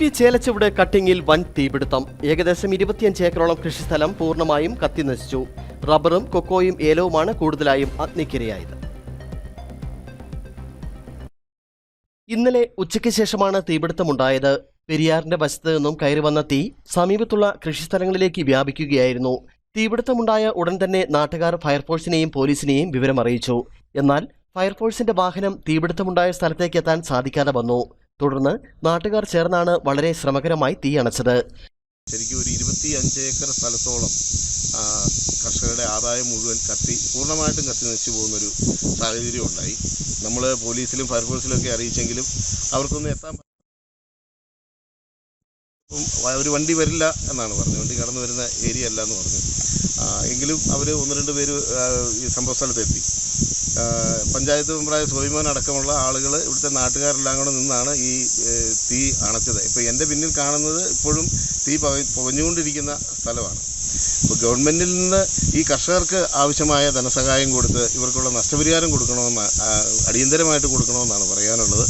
ഇടുക്കി ചേലച്ചുവട് കട്ടിങ്ങിൽ വൻ തീപിടുത്തം. ഏകദേശം ഇരുപത്തിയഞ്ച് ഏക്കറോളം കൃഷിസ്ഥലം പൂർണമായും കത്തിനശിച്ചു റബ്ബറും കൊക്കോയും ഏലവുമാണ് കൂടുതലായും അഗ്നിക്കിരയായത്. ഇന്നലെ ഉച്ചയ്ക്ക് ശേഷമാണ് തീപിടുത്തമുണ്ടായത്. പെരിയാറിന്റെ വശത്ത് നിന്നും കയറി വന്ന തീ സമീപത്തുള്ള കൃഷിസ്ഥലങ്ങളിലേക്ക് വ്യാപിക്കുകയായിരുന്നു. തീപിടുത്തമുണ്ടായ ഉടൻ തന്നെ നാട്ടുകാർ ഫയർഫോഴ്സിനെയും പോലീസിനെയും വിവരമറിയിച്ചു. എന്നാൽ ഫയർഫോഴ്സിന്റെ വാഹനം തീപിടുത്തമുണ്ടായ സ്ഥലത്തേക്ക് എത്താൻ സാധിക്കാതെ വന്നു. തുടർന്ന് നാട്ടുകാർ ചേർന്നാണ് വളരെ ശ്രമകരമായി തീ അണച്ചത്. ശരിക്കും ഒരു ഇരുപത്തി അഞ്ച് ഏക്കർ സ്ഥലത്തോളം കർഷകരുടെ ആദായം മുഴുവൻ കത്തി പൂർണമായിട്ടും കത്തി നശിച്ചു പോകുന്നൊരു സാഹചര്യം ഉണ്ടായി. നമ്മൾ പോലീസിലും ഫയർഫോഴ്സിലും ഒക്കെ അറിയിച്ചെങ്കിലും അവർക്കൊന്നും എത്താൻ ഒരു വണ്ടി വരില്ല എന്നാണ് പറഞ്ഞത്. വണ്ടി കടന്നു വരുന്ന ഏരിയ അല്ല എന്ന് പറഞ്ഞു. എങ്കിലും അവർ ഒന്ന് രണ്ട് പേര് ഈ സംഭവ സ്ഥലത്തെത്തി. പഞ്ചായത്ത് മെമ്പറായ സോയിമോൻ അടക്കമുള്ള ആളുകൾ ഇവിടുത്തെ നാട്ടുകാരെല്ലാം കൂടെ നിന്നാണ് ഈ തീ അണച്ചത്. ഇപ്പോൾ എന്റെ പിന്നിൽ കാണുന്നത് ഇപ്പോഴും തീ പക പുകഞ്ഞുകൊണ്ടിരിക്കുന്ന സ്ഥലമാണ്. ഇപ്പോൾ ഗവൺമെന്റിൽ നിന്ന് ഈ കർഷകർക്ക് ആവശ്യമായ ധനസഹായം കൊടുത്ത് ഇവർക്കുള്ള നഷ്ടപരിഹാരം കൊടുക്കണമെന്ന് അടിയന്തരമായിട്ട് കൊടുക്കണമെന്നാണ് പറയാനുള്ളത്.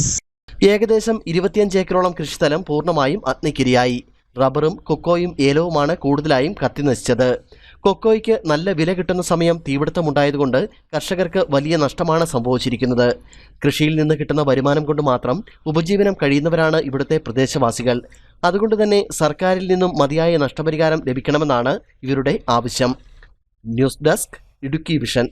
ഏകദേശം ഇരുപത്തിയഞ്ച് ഏക്കറോളം കൃഷിസ്ഥലം പൂർണമായും അഗ്നിക്കിരിയായി. റബ്ബറും കൊക്കോയും ഏലവുമാണ് കൂടുതലായും കത്തിനശിച്ചത്. കൊക്കോയ്ക്ക് നല്ല വില കിട്ടുന്ന സമയം തീപിടുത്തമുണ്ടായതുകൊണ്ട് കർഷകർക്ക് വലിയ നഷ്ടമാണ് സംഭവിച്ചിരിക്കുന്നത്. കൃഷിയിൽ നിന്ന് കിട്ടുന്ന വരുമാനം കൊണ്ട് മാത്രം ഉപജീവനം കഴിയുന്നവരാണ് ഇവിടുത്തെ പ്രദേശവാസികൾ. അതുകൊണ്ട് തന്നെ സർക്കാരിൽ നിന്നും മതിയായ നഷ്ടപരിഹാരം ലഭിക്കണമെന്നാണ് ഇവരുടെ ആവശ്യം. News desk Idukki vision.